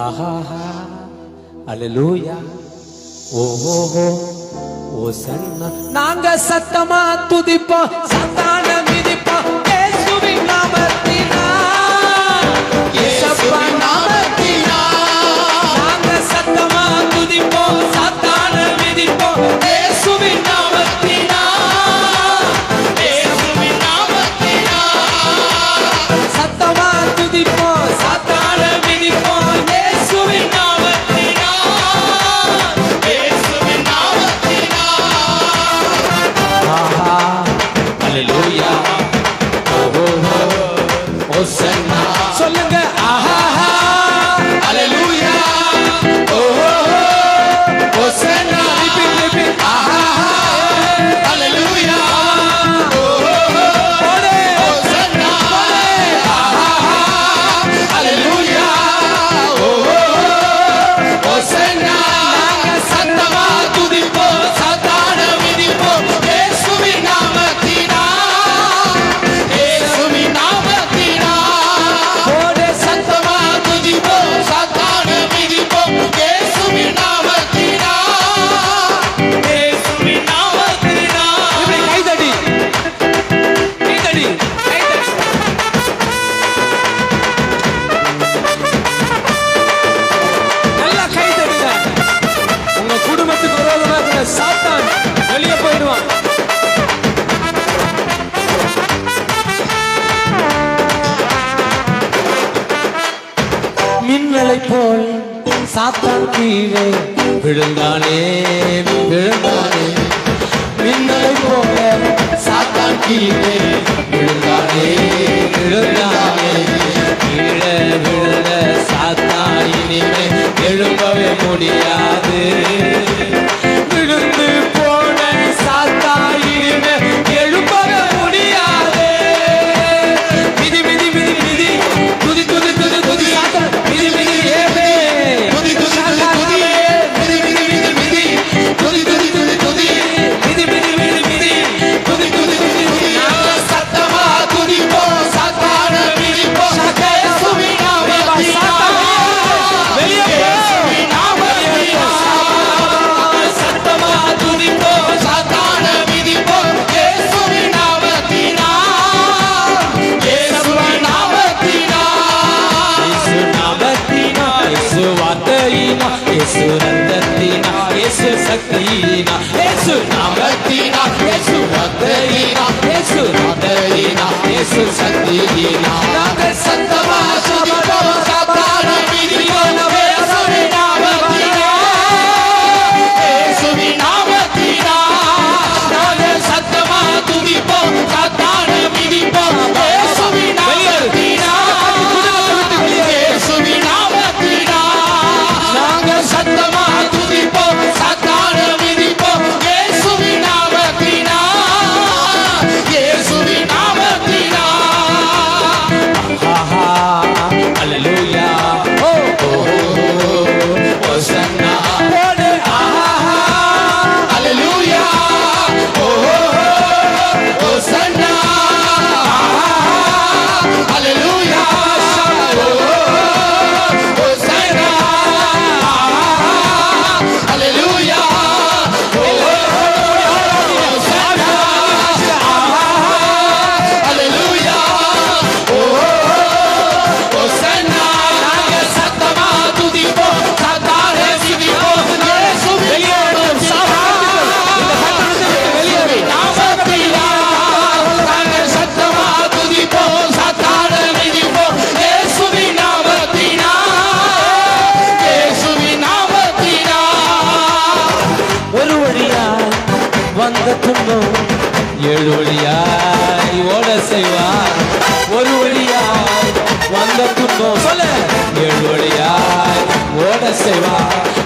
ಆಹಾಹಾ ಅಲಲೂಯ ಓಹೋ ಓ ಸಣ್ಣ ನಾಂಗ ಸತ್ತಮಾ ತುದಿಪ್ಪ ಸತ್ತಾನ kile vidandane vidandane ninnai pole satan kile vidandane vidandane kile vidandane இயேசு ரத்தத்தினா இயேசு சக்தியினா இயேசு நாமத்தினா இயேசு துன்பம் ஏழு வழியாய் ஓட செய்வார். ஒரு வழியாய் வந்த துன்பம் சொல்ல. ஏழு வழியாய் ஓட செய்வார்.